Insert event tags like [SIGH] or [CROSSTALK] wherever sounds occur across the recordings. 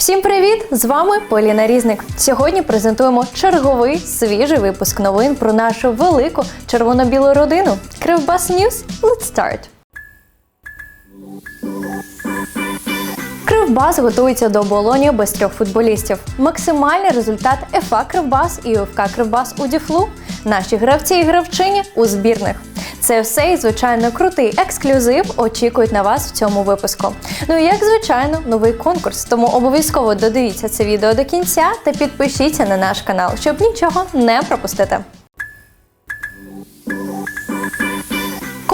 Всім привіт! З вами Поліна Різник. Сьогодні презентуємо черговий свіжий випуск новин про нашу велику червоно-білу родину. Кривбас Ньюз. Let's start! Кривбас готується до оболоні без трьох футболістів. Максимальний результат ФА Кривбас і УФК Кривбас у Діфлу. Наші гравці і гравчині у збірних. Це все і звичайно крутий ексклюзив очікують на вас в цьому випуску. Ну і як звичайно, новий конкурс. Тому обов'язково додивіться це відео до кінця та підпишіться на наш канал, щоб нічого не пропустити.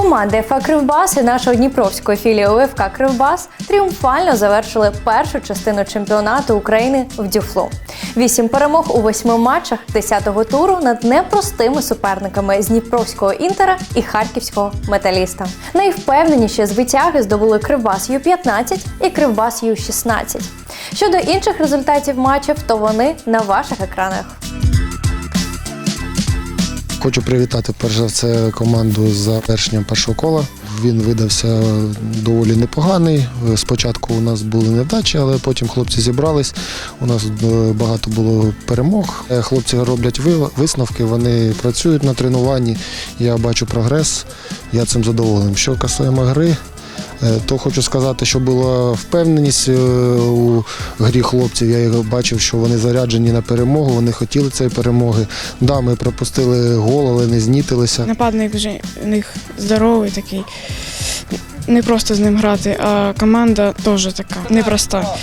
Команди ФА Кривбас і нашого дніпровської філії УФК Кривбас тріумфально завершили першу частину чемпіонату України в Дюфлу. Вісім перемог у восьми матчах 10-го туру над непростими суперниками з Дніпровського інтера і харківського металіста. Найвпевненіші звитяги здобули Кривбас Ю-15 і Кривбас Ю-16. Щодо інших результатів матчів, то вони на ваших екранах. Хочу привітати перш за все команду з завершенням першого кола. Він видався доволі непоганий. Спочатку у нас були невдачі, але потім хлопці зібрались. У нас е, багато було перемог. Е, Хлопці роблять ви- висновки, вони працюють на тренуванні. Я бачу прогрес. Я цим задоволений. Що касаємо гри, то хочу сказати, що була впевненість е, у грі хлопців. Я бачив, що вони заряджені на перемогу, вони хотіли цієї перемоги. Да, ми пропустили гол, але не знітилися. Нападник вже у них здоровий такий. Не просто з ним грати, а команда теж така непроста.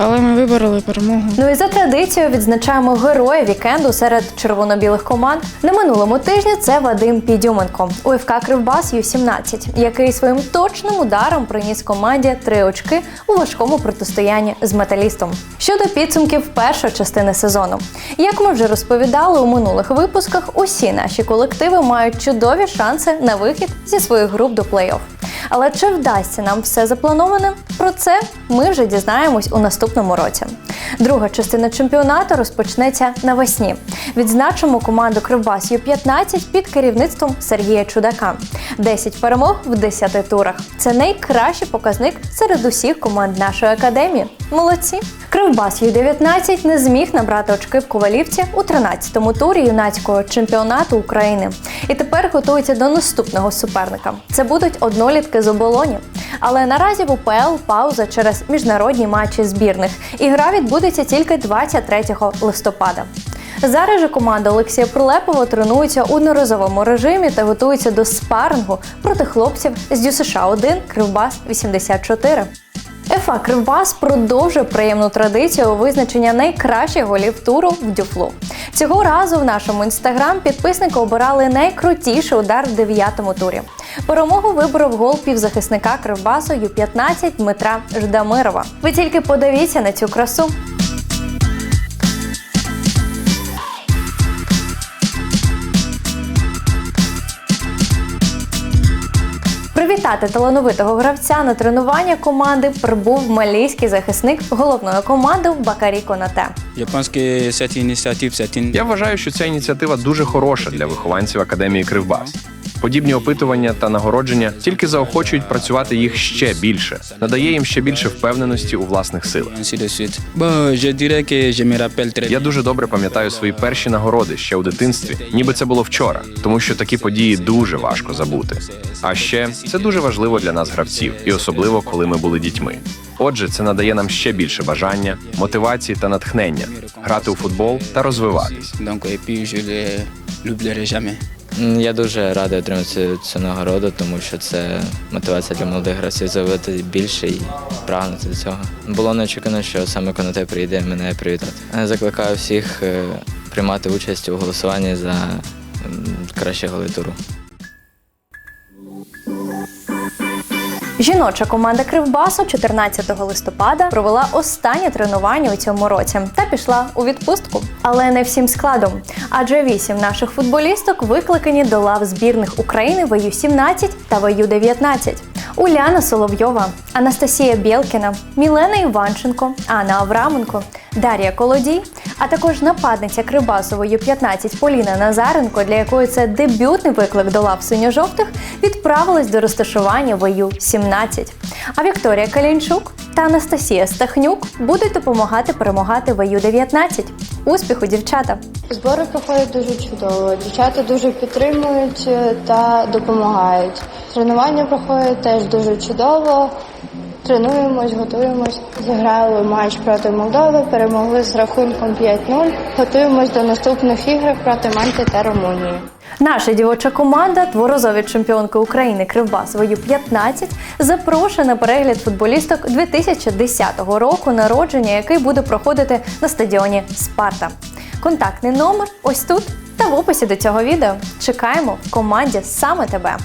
Але ми вибороли перемогу. Ну і за традицією відзначаємо героя вікенду серед червоно-білих команд. На минулому тижні це Вадим Підюменко, УФК Кривбас Ю-17, який своїм точним ударом приніс команді три очки у важкому протистоянні з металістом. Щодо підсумків першої частини сезону, як ми вже розповідали у минулих випусках, усі наші колективи мають чудові шанси на вихід зі своїх груп до плей-офф. Але чи вдасться нам все заплановане? Про це ми вже дізнаємось у наступному році. Друга частина чемпіонату розпочнеться навесні. Відзначимо команду Кривбас Ю-15 під керівництвом Сергія Чудака. 10 перемог в 10 турах. Це найкращий показник серед усіх команд нашої академії. Молодці! Кривбас Ю-19 не зміг набрати очки в Ковалівці у 13-му турі юнацького чемпіонату України. І тепер готується до наступного суперника. Це будуть однолітки з оболоні. Але наразі в УПЛ пауза через міжнародні матчі збірних. І гра відбудеться тільки 23 листопада. Зараз же команда Олексія Прилепова тренується у неразовому режимі та готується до спарингу проти хлопців з ДЮСШ 1 Кривбас 84. ФА Кривбас продовжує приємну традицію визначення найкращих голів туру в дюфлу. Цього разу в нашому інстаграм підписники обирали найкрутіший удар в дев'ятому турі. Перемогу виборов гол півзахисника Кривбасу Ю-15 Дмитра Ждамирова. Ви тільки подивіться на цю красу. Привітати талановитого гравця на тренування команди прибув малійський захисник головної команди Бакарі Конате. Японські c'est une... Я вважаю, що ця ініціатива дуже хороша для вихованців академії Кривбас. Подібні опитування та нагородження тільки заохочують працювати їх ще більше, надає їм ще більше впевненості у власних силах. Я дуже добре пам'ятаю свої перші нагороди ще у дитинстві, ніби це було вчора, тому що такі події дуже важко забути. А ще це дуже важливо для нас, гравців, і особливо коли ми були дітьми. Отже, це надає нам ще більше бажання, мотивації та натхнення грати у футбол та розвиватись. Я дуже радий отримати цю, нагороду, тому що це мотивація для молодих гравців зробити більше і прагнути до цього. Було неочікано, що саме Конате прийде мене привітати. Е, Закликаю всіх е, приймати участь у голосуванні за м, кращі Жіноча команда Кривбасу 14 листопада провела останнє тренування у цьому році та пішла у відпустку. Але не всім складом. Адже вісім наших футболісток викликані до лав збірних України в ю-17 та в ю-19. Уляна Соловйова, Анастасія Бєлкіна, Мілена Іванченко, Анна Авраменко, Дар'я Колодій, А також нападниця Кривбасу Ю-15 Поліна Назаренко, для якої це дебютний виклик до лав синьо-жовтих, відправилась до розташування в Ю-17. А Вікторія Калінчук та Анастасія Стахнюк будуть допомагати перемагати в Ю-19. Успіху, дівчата! Збори проходять дуже чудово. Дівчата дуже підтримують е, та допомагають. Тренування проходять теж дуже чудово. Тренуємось, готуємось. Зіграли матч проти Молдови, перемогли з рахунком 5-0. Готуємось до наступних ігор проти Мальти та Румунії. Наша дівоча команда, дворазові чемпіонки України Кривбас Вою 15 запрошує на перегляд футболісток 2010 року народження, який буде проходити на стадіоні Спарта. Контактний номер ось тут та в описі до цього відео. Чекаємо в команді саме тебе.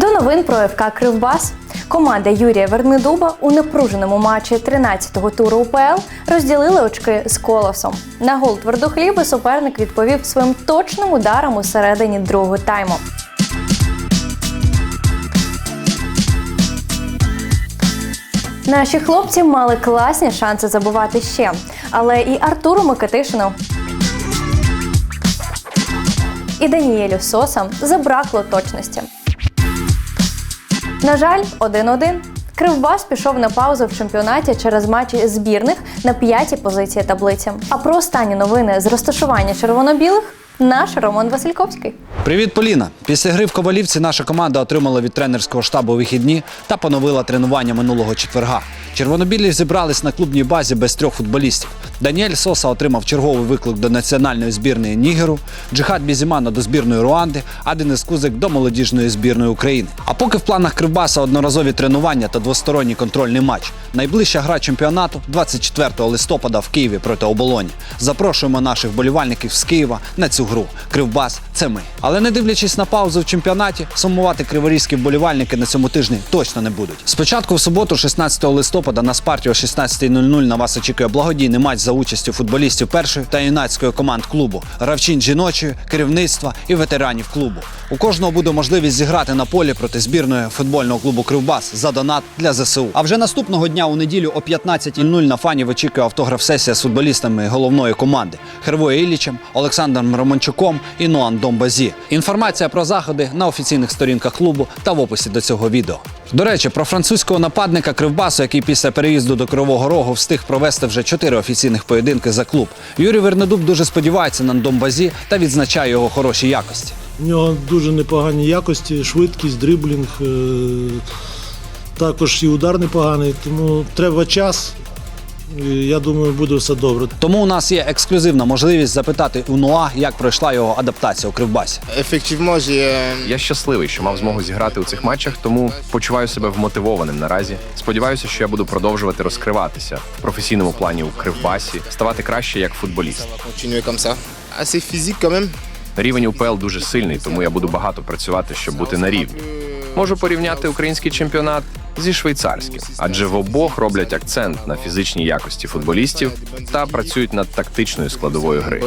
До новин про ФК Кривбас. Команда Юрія Вернедуба у напруженому матчі 13-го туру УПЛ розділили очки з колосом. На гол твердохліба суперник відповів своїм точним ударом у середині другого тайму. Наші хлопці мали класні шанси забувати ще, але і Артуру Микитишину і Даніелю Сосам забракло точності. На жаль, 1-1. Кривбас пішов на паузу в чемпіонаті через матчі збірних на п'ятій позиції таблиці. А про останні новини з розташування червоно-білих наш Роман Васильковський. Привіт, Поліна! Після гри в Ковалівці наша команда отримала від тренерського штабу вихідні та поновила тренування минулого четверга. Червонобілі зібрались на клубній базі без трьох футболістів. Даніель Соса отримав черговий виклик до національної збірної Нігеру, Джихад Бізімана до збірної Руанди, а Денис Кузик до молодіжної збірної України. А поки в планах Кривбаса одноразові тренування та двосторонній контрольний матч. Найближча гра чемпіонату 24 листопада в Києві проти оболоні. Запрошуємо наших болівальників з Києва на цю гру. Кривбас це ми. Але не дивлячись на паузу в чемпіонаті, сумувати криворізькі вболівальники на цьому тижні точно не будуть. Спочатку в суботу, 16 листопада, на спарті о 16.00 на вас очікує благодійний матч за участю футболістів першої та юнацької команд клубу, гравчин жіночої, керівництва і ветеранів клубу. У кожного буде можливість зіграти на полі проти збірної футбольного клубу Кривбас за донат для ЗСУ. А вже наступного дня у неділю о 15.00 на фанів очікує автограф-сесія з футболістами головної команди Хервою Іллічем, Олександром Романчуком і Ноан Домбазі. Інформація про заходи на офіційних сторінках клубу та в описі до цього відео. До речі, про французького нападника Кривбасу, який після переїзду до Кривого Рогу встиг провести вже чотири офіційних поєдинки за клуб. Юрій Вернедуб дуже сподівається на Домбазі та відзначає його хороші якості. У нього дуже непогані якості, швидкість, дриблінг, е, також і удар непоганий, тому треба час. Я думаю, буде все добре. Тому у нас є ексклюзивна можливість запитати у Ноа, як пройшла його адаптація у Кривбасі. Я щасливий, що мав змогу зіграти у цих матчах, тому почуваю себе вмотивованим наразі. Сподіваюся, що я буду продовжувати розкриватися в професійному плані у кривбасі, ставати краще як футболіст. continuer comme ça. Assez physique quand même. Рівень УПЛ дуже сильний, тому я буду багато працювати, щоб бути на рівні. Можу порівняти український чемпіонат зі швейцарським, адже в обох роблять акцент на фізичній якості футболістів та працюють над тактичною складовою гри.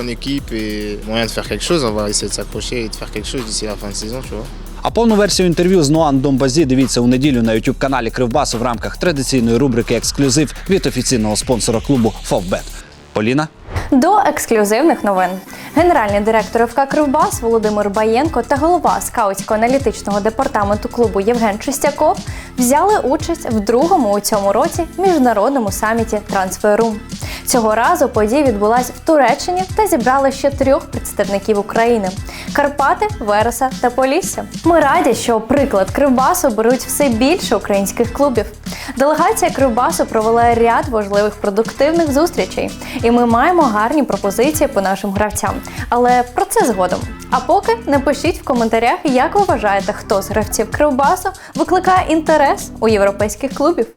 А повну версію інтерв'ю з Ноан Домбазі дивіться у неділю на youtube каналі Кривбасу в рамках традиційної рубрики Ексклюзив від офіційного спонсора клубу Фовбет. Поліна. До ексклюзивних новин. Генеральний директор ФК Кривбас Володимир Баєнко та голова скаутсько-аналітичного департаменту клубу Євген Чистяков взяли участь в другому у цьому році міжнародному саміті Трансферум. Цього разу подія відбулась в Туреччині та зібрала ще трьох представників України: Карпати, Вереса та Полісся. Ми раді, що приклад Кривбасу беруть все більше українських клубів. Делегація Кривбасу провела ряд важливих продуктивних зустрічей, і ми маємо гарні пропозиції по нашим гравцям. Але про це згодом. А поки напишіть в коментарях, як ви вважаєте, хто з гравців Кривбасу викликає інтерес у європейських клубів.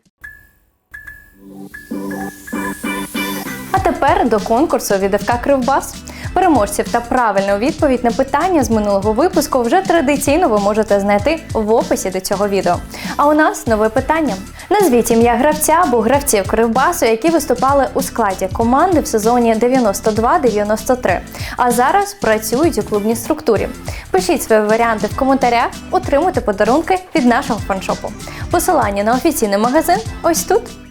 А тепер до конкурсу від ФК Кривбас. Переможців та правильну відповідь на питання з минулого випуску вже традиційно ви можете знайти в описі до цього відео. А у нас нове питання. Назвіть ім'я гравця або гравців Кривбасу, які виступали у складі команди в сезоні 92-93, а зараз працюють у клубній структурі. Пишіть свої варіанти в коментарях, отримуйте подарунки від нашого фаншопу. Посилання на офіційний магазин ось тут.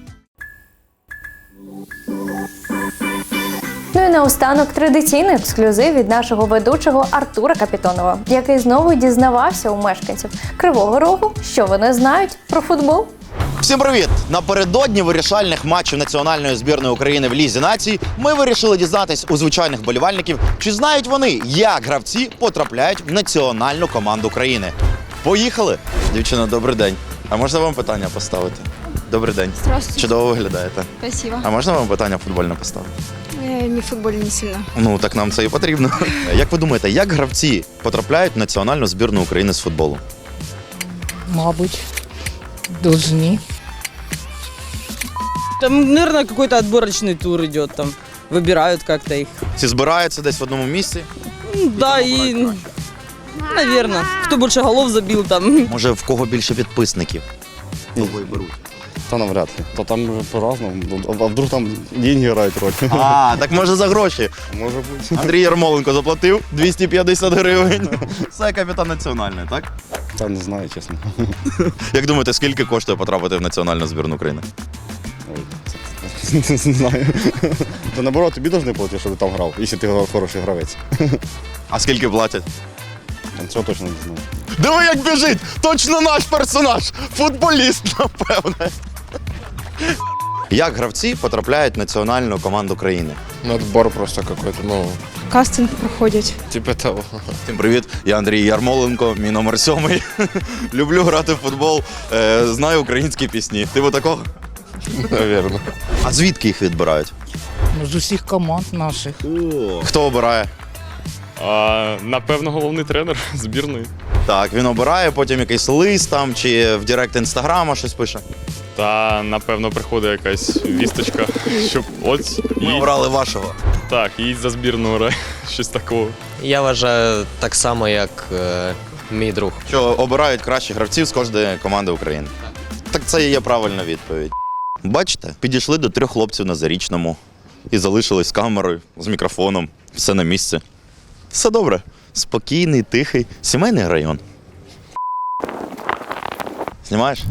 Ну і наостанок традиційний ексклюзив від нашого ведучого Артура Капітонова, який знову дізнавався у мешканців Кривого Рогу, що вони знають про футбол. Всім привіт! Напередодні вирішальних матчів національної збірної України в Лізі націй ми вирішили дізнатись у звичайних болівальників, чи знають вони, як гравці потрапляють в національну команду країни. Поїхали! Дівчина, добрий день. А можна вам питання поставити? Добрий день. Здравствуйте. Чудово виглядаєте. Спасибо. А можна вам питання футбольне поставити? Я не в футболе не сильно. Ну так нам це і потрібно. [LAUGHS] Як ви думаєте, як гравці потрапляють в національну збірну України з футболу? Мабуть, должны. Там, наверное, какой-то отборочный тур идет там. Выбирают как-то их. Всі збираються десь в одному місці? Ну, Да, и, ну, наверное, кто больше голов забил там. Може, в кого більше підписників? Того й беруть. Та навряд ли. То там вже по-разному. А вдруг там деньги грають роль? А, так може за гроші. Може бути. Андрій Ярмоленко заплатив 250 гривень. Це капітан національної, так? Та не знаю, чесно. Як думаєте, скільки коштує потрапити в національну збірну України? Не знаю. Та наоборот, тобі повинні платити, щоб ти там грав, якщо ти хороший гравець. А скільки платять? Там Цього точно не знаю. Диви, як біжить! Точно наш персонаж! Футболіст, напевне. Як гравці потрапляють в національну команду країни? Надбор просто какой-то, ну, Кастинг проходять. типа того. Всім привіт, я Андрій Ярмоленко, мій номер сьомий. [LAUGHS] Люблю грати в футбол, е, знаю українські пісні. Ти такого? Наверное. А звідки їх відбирають? Ну, з усіх команд наших. Хто обирає? А, напевно, головний тренер [LAUGHS] збірної. Так, він обирає, потім якийсь лист там чи в Директ інстаграма щось пише. Та напевно приходить якась вісточка, щоб ось Ми і обрали вашого. так, їдь за збірну грай. Щось такого. Я вважаю так само, як е, мій друг. Що обирають кращих гравців з кожної команди України. Так це і є правильна відповідь. Бачите, підійшли до трьох хлопців на зарічному і залишились з камерою, з мікрофоном, все на місці. Все добре. Спокійний, тихий, сімейний район. Знімаєш?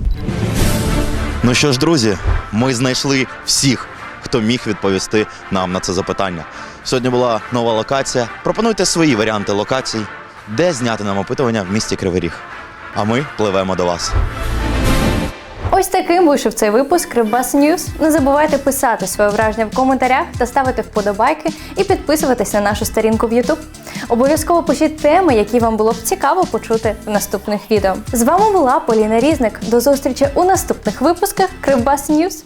Ну що ж, друзі, ми знайшли всіх, хто міг відповісти нам на це запитання. Сьогодні була нова локація. Пропонуйте свої варіанти локацій, де зняти нам опитування в місті Кривий Ріг. А ми пливемо до вас. Ось таким вийшов цей випуск Кривбас Ньюз. Не забувайте писати своє враження в коментарях та ставити вподобайки і підписуватись на нашу сторінку в YouTube. Обов'язково пишіть теми, які вам було б цікаво почути в наступних відео. З вами була Поліна Різник. До зустрічі у наступних випусках Кривбас Ньюз.